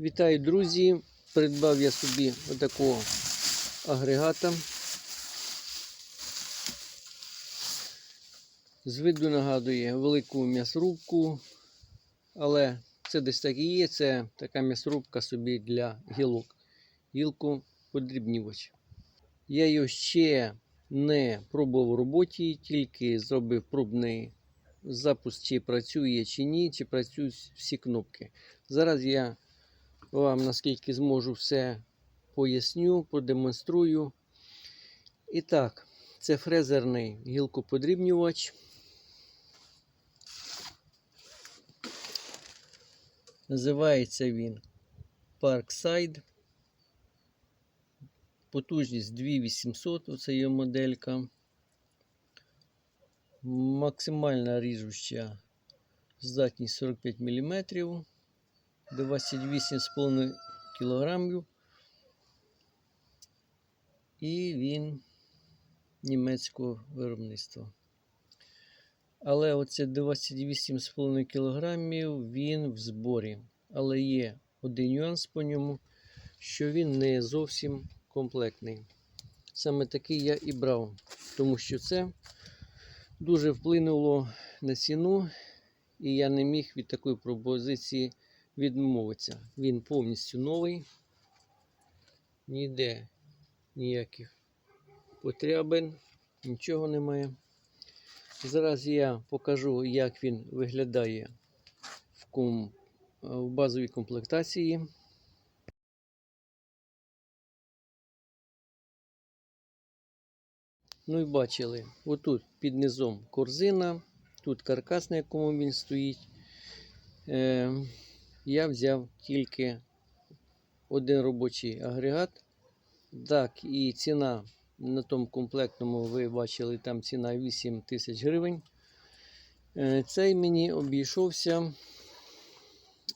Вітаю, друзі! Придбав я собі отакого агрегата. З виду нагадує велику м'ясорубку, але це десь так і є. Це така м'ясорубка собі для гілок. Гілку подрібнювач. Я його ще не пробував у роботі, тільки зробив пробний запуск, чи працює чи ні, чи працюють всі кнопки. Зараз я вам наскільки зможу все поясню, продемонструю. І так, це фрезерний гілкоподрібнювач. Називається він Parkside. Потужність 2800, оце є моделька. Максимальна ріжуща здатність 45 мм. 28,5 кг. І він німецького виробництва. Але оце 28,5 кг він в зборі. Але є один нюанс по ньому, що він не зовсім комплектний. Саме такий я і брав, тому що це дуже вплинуло на ціну, і я не міг від такої пропозиції відмовитися. Він повністю новий, ніде ніяких потребин, нічого немає. Зараз я покажу, як він виглядає в, ком... в базовій комплектації. Ну і бачили, отут під низом корзина, тут каркас, на якому він стоїть. Я взяв тільки один робочий агрегат. Так, і ціна на тому комплектному, ви бачили, там ціна 8 тисяч гривень. Е, Цей мені обійшовся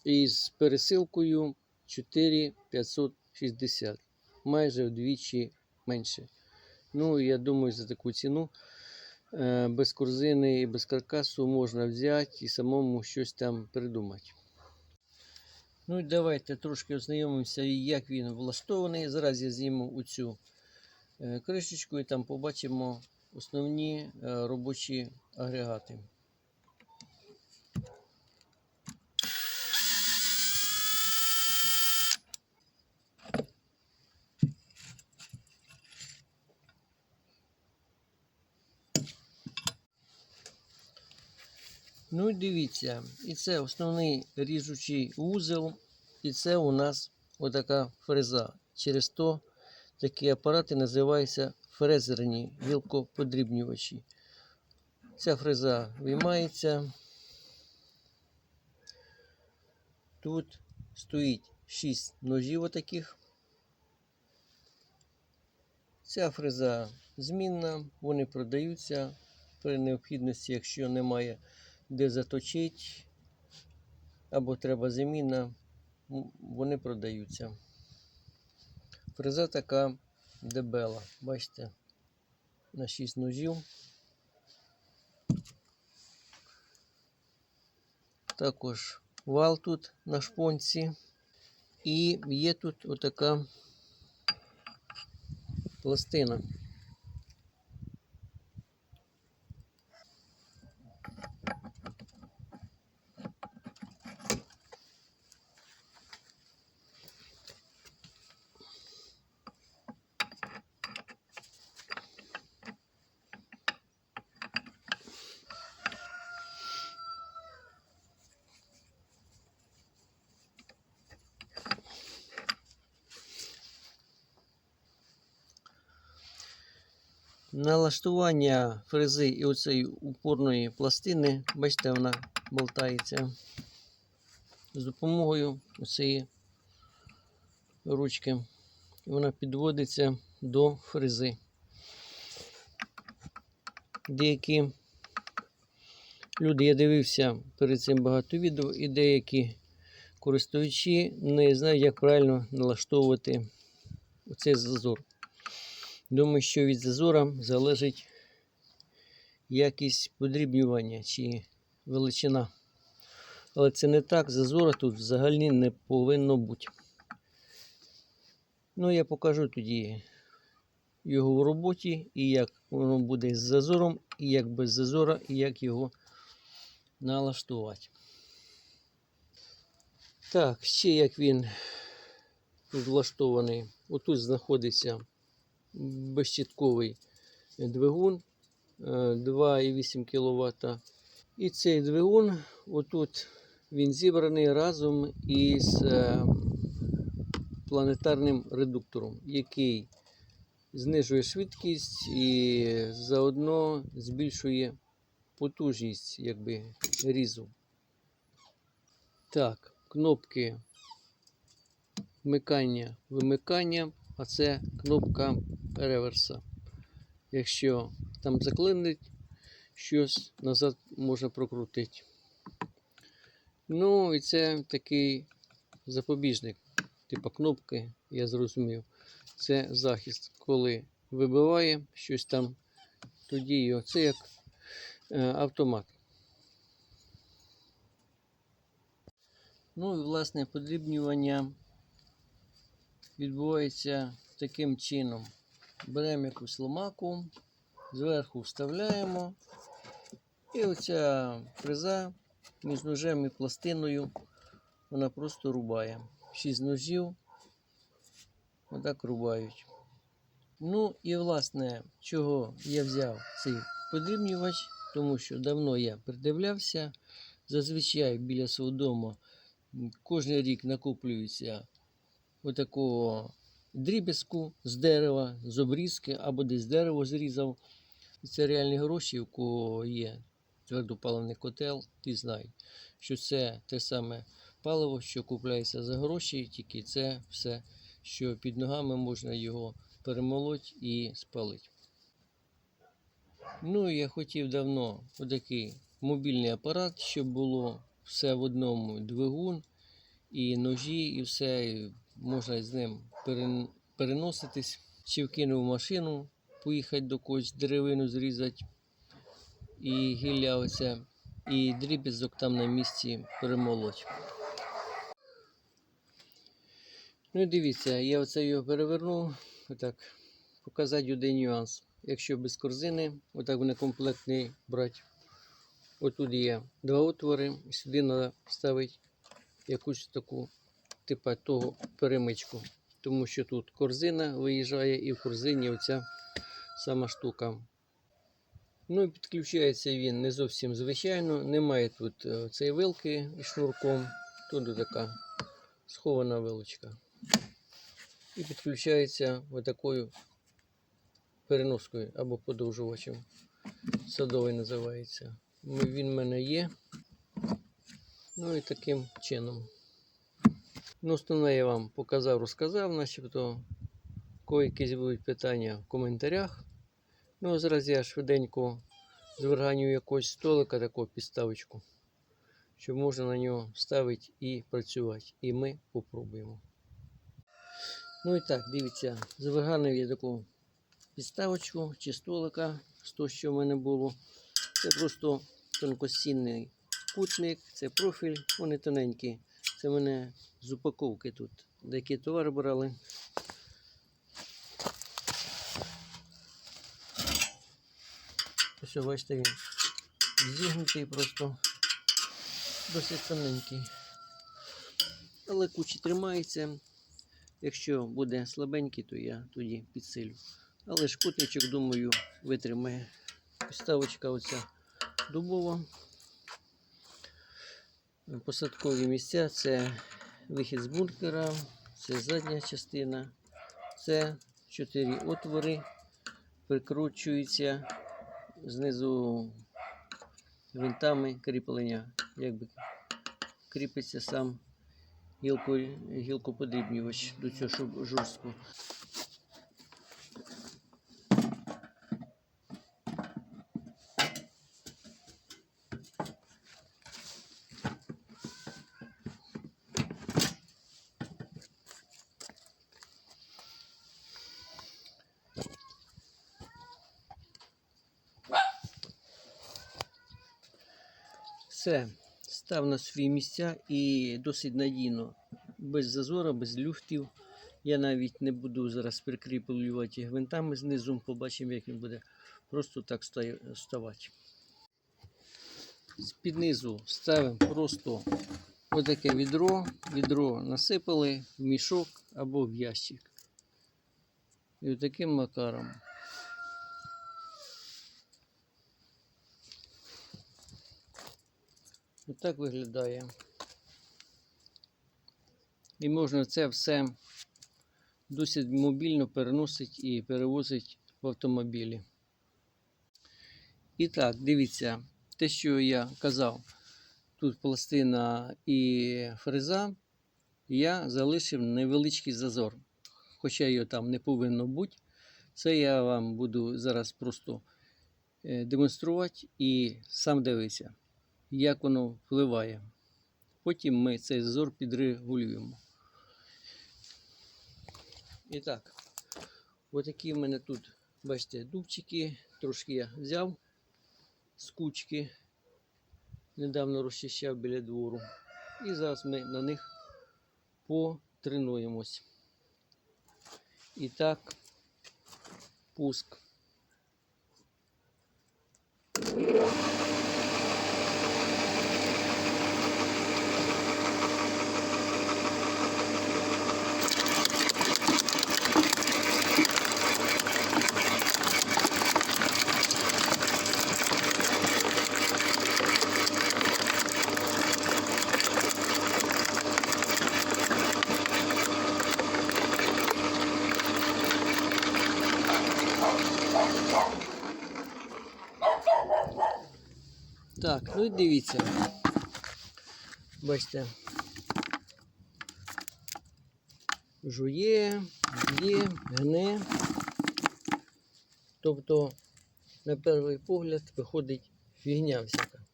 із пересилкою 4560, майже вдвічі менше. Ну, я думаю, за таку ціну е, без корзини і без каркасу можна взяти і самому щось там придумати. Ну і давайте трошки ознайомимося, як він влаштований. Зараз я зніму оцю е, кришечку і там побачимо основні е, робочі агрегати. Ну і дивіться, і це основний ріжучий вузол, і це у нас отака фреза. Через то такі апарати називаються фрезерні гілкоподрібнювачі. Ця фреза виймається. Тут стоїть 6 ножів отаких. Ця фреза змінна, вони продаються при необхідності, якщо немає де заточити, або треба заміна, вони продаються. Фреза така дебела, бачите, на 6 ножів. Також вал тут на шпонці. І є тут отака пластина. Налаштування фрези і оцеї упорної пластини, бачите, вона болтається з допомогою цієї ручки. Вона підводиться до фрези. Деякі люди, я дивився перед цим багато відео, і деякі користувачі не знають, як правильно налаштовувати оцей зазор. Думаю, що від зазора залежить якість подрібнювання чи величина. Але це не так, зазора тут взагалі не повинно бути. Ну, я покажу тоді його в роботі, і як воно буде з зазором, і як без зазора, і як його налаштувати. Так, ще як він тут влаштований. Отут знаходиться безщитковий двигун е, 2,8 кВт. І цей двигун, отут він зібраний разом із е, планетарним редуктором, який знижує швидкість і заодно збільшує потужність якби, різу. Так, кнопки вмикання, вимикання, а це кнопка реверса. Якщо там заклинить щось, назад можна прокрутити. Ну і це такий запобіжник, типу кнопки, я зрозумів. Це захист, коли вибиває щось там, тоді його. Це як е, автомат. Ну і власне подрібнювання відбувається таким чином. Беремо якусь ломаку, зверху вставляємо, і оця фреза між ножем і пластиною вона просто рубає. Шість ножів отак рубають. Ну і власне, чого я взяв цей подрібнювач, тому що давно я придивлявся. Зазвичай біля свого дому кожен рік накоплюється отакого дріб'язку з дерева, з обрізки або десь дерево зрізав. Це реальні гроші, у кого є твердопаливний котел, ті знають, що це те саме паливо, що купляється за гроші, тільки це все, що під ногами можна його перемолоть і спалити. Ну, я хотів давно отакий мобільний апарат, щоб було все в одному двигун, і ножі, і все. Можна з ним переноситись. Чи вкинув машину, поїхати до когось, деревину зрізати, і гілля оце, і дріб'язок там на місці перемолоть. Ну і дивіться, я оце його перевернув. Отак. Показати один нюанс. Якщо без корзини, отак вони комплектний брати. Отут є два отвори, сюди треба ставити якусь таку типа того перемичку. Тому що тут корзина виїжджає і в корзині оця сама штука. Ну і підключається він не зовсім звичайно. Немає тут е, цієї вилки із шнурком. Тут така схована вилочка. І підключається отакою переноскою або подовжувачем. Садовий називається. Він в мене є. Ну і таким чином. Ну, основне я вам показав, розказав, начебто. Якісь будуть питання в коментарях. Ну, а зараз я швиденько зверганю якогось столика, таку підставочку, щоб можна на нього ставити і працювати. І ми попробуємо. Ну і так, дивіться, зварганив я таку підставочку чи столика з того, що в мене було. Це просто тонкосінний кутник, це профіль, вони тоненькі. Це мене з упаковки тут. Деякі товари брали. Ось, бачите, він зігнутий просто досить тоненький. Але кучі тримається. Якщо буде слабенький, то я тоді підсилю. Але ж кутничок, думаю, витримає. Підставочка оця дубова. Посадкові місця це вихід з бункера, це задня частина, це чотири отвори, прикручуються знизу винтами кріплення, якби кріпиться сам гілкоподрібнювач до цього щоб Все, став на свої місця і досить надійно, без зазора, без люфтів. Я навіть не буду зараз прикріплювати гвинтами знизу, побачимо, як він буде просто так ста- ставати. З-під низу ставимо просто отаке відро. Відро насипали в мішок або в ящик. І таким макаром. Отак виглядає. І можна це все досить мобільно переносить і перевозить в автомобілі. І так, дивіться, те, що я казав, тут пластина і фреза, я залишив невеличкий зазор. Хоча його там не повинно бути. Це я вам буду зараз просто е, демонструвати і сам дивитися, як воно впливає. Потім ми цей зазор підрегулюємо. І так, отакі в мене тут, бачите, дубчики. Трошки я взяв з кучки. Недавно розчищав біля двору. І зараз ми на них потренуємось. І так, пуск. Так, ну і дивіться. Бачите. Жує, б'є, гне. Тобто, на перший погляд, виходить фігня всяка.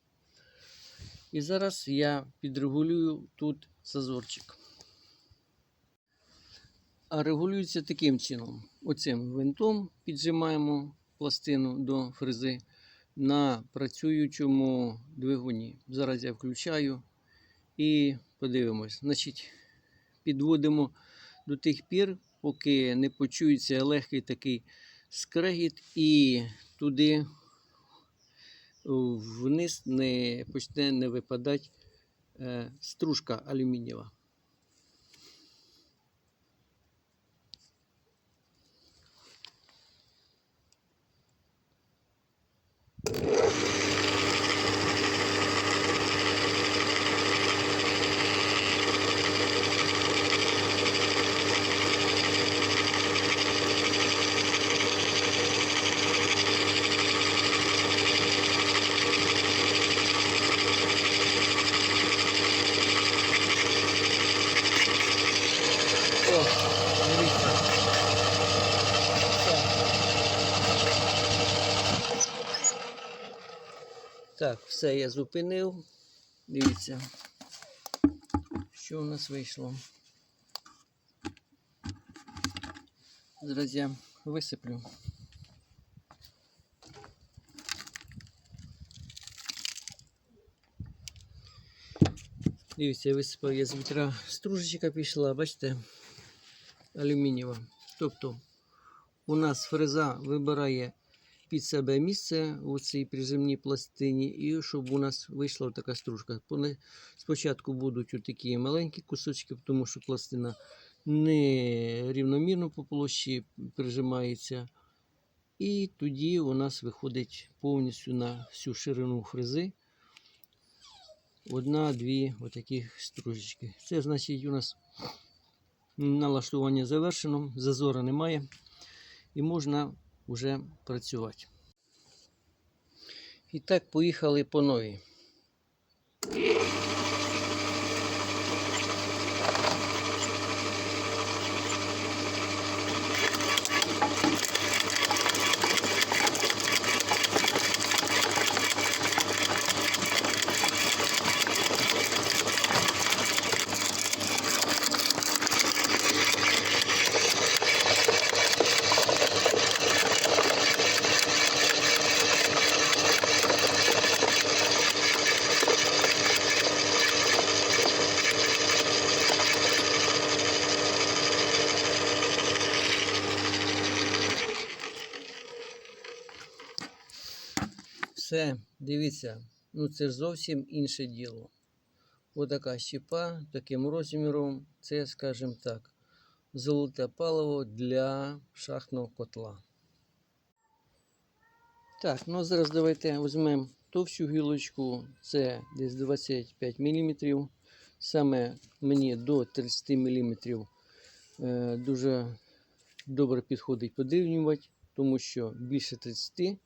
І зараз я підрегулюю тут зазорчик. А регулюється таким чином. Оцим гвинтом піджимаємо пластину до фрези на працюючому двигуні. Зараз я включаю і подивимось. Значить, підводимо до тих пір, поки не почується легкий такий скрегіт, і туди вниз не почне не випадати е, стружка алюмінієва. О, дивіться. Так, все я зупинив. Дивіться, що у нас вийшло. Зараз я висиплю. Дивіться, я висипав я з вітра стружечка пішла, бачите, алюмінієва. Тобто у нас фреза вибирає під себе місце у цій прижимній пластині, і щоб у нас вийшла така стружка. Спочатку будуть такі маленькі кусочки, тому що пластина не рівномірно по площі прижимається. І тоді у нас виходить повністю на всю ширину фрези одна-дві отакі стружечки. Це значить у нас налаштування завершено, зазора немає і можна вже працювати. І так, поїхали по новій. Все, дивіться, ну це ж зовсім інше діло. Отака щепа таким розміром, це, скажімо так, золоте паливо для шахтного котла. Так, ну зараз давайте візьмемо товщу гілочку, це десь 25 мм. Саме мені до 30 мм е, дуже добре підходить подрівнювати, тому що більше 30,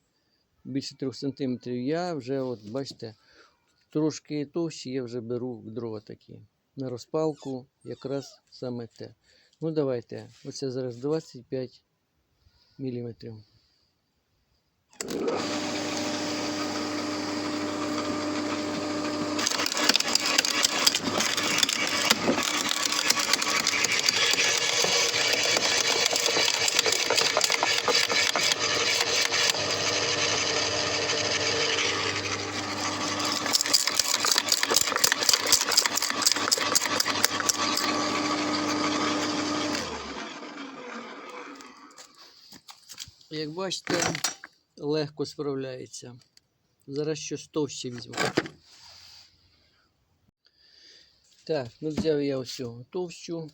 більше 3 см я вже, от бачите, трошки товщі я вже беру дрова такі. На розпалку якраз саме те. Ну давайте, оце зараз 25 мм. Як бачите, легко справляється. Зараз щось товще візьму. Так, ну взяв я ось цього товщу.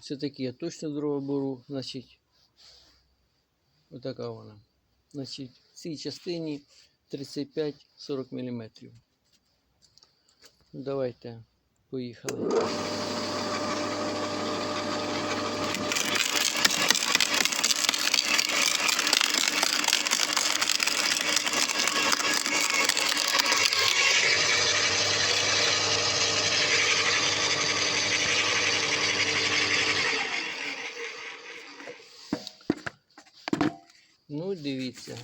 Все-таки я точно дрова беру, значить, отака вона. Значить, в цій частині 35-40 мм. Давайте, поїхали. Ну, дивіться.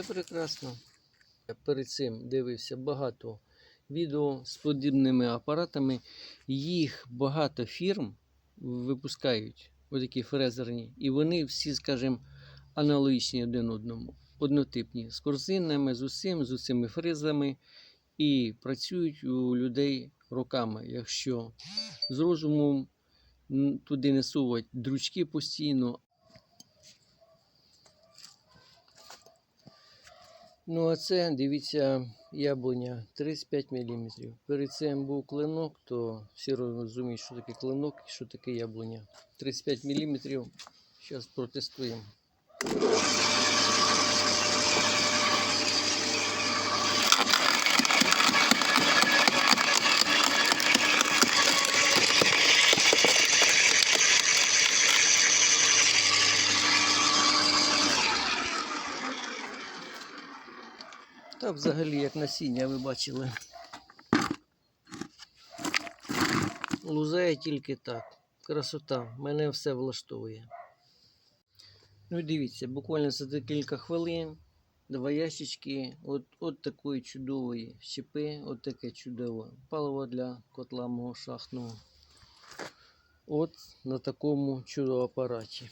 Все прекрасно. Я перед цим дивився багато відео з подібними апаратами. Їх багато фірм випускають, отакі фрезерні, і вони всі, скажімо, аналогічні один одному, однотипні, з корзинами, з усім, з усіми фрезами, і працюють у людей роками. Якщо з розумом туди не дручки постійно, Ну, а це, дивіться, яблуня 35 мм. Перед цим був клинок, то всі розуміють, що таке клинок і що таке яблуня. 35 мм. Зараз протестуємо. Взагалі як насіння ви бачили. Лузає тільки так. Красота. Мене все влаштовує. Ну дивіться, буквально за декілька хвилин два ящички от, от такої чудової щепи, от таке чудове паливо для котла мого шахтного. От на такому чудо апараті.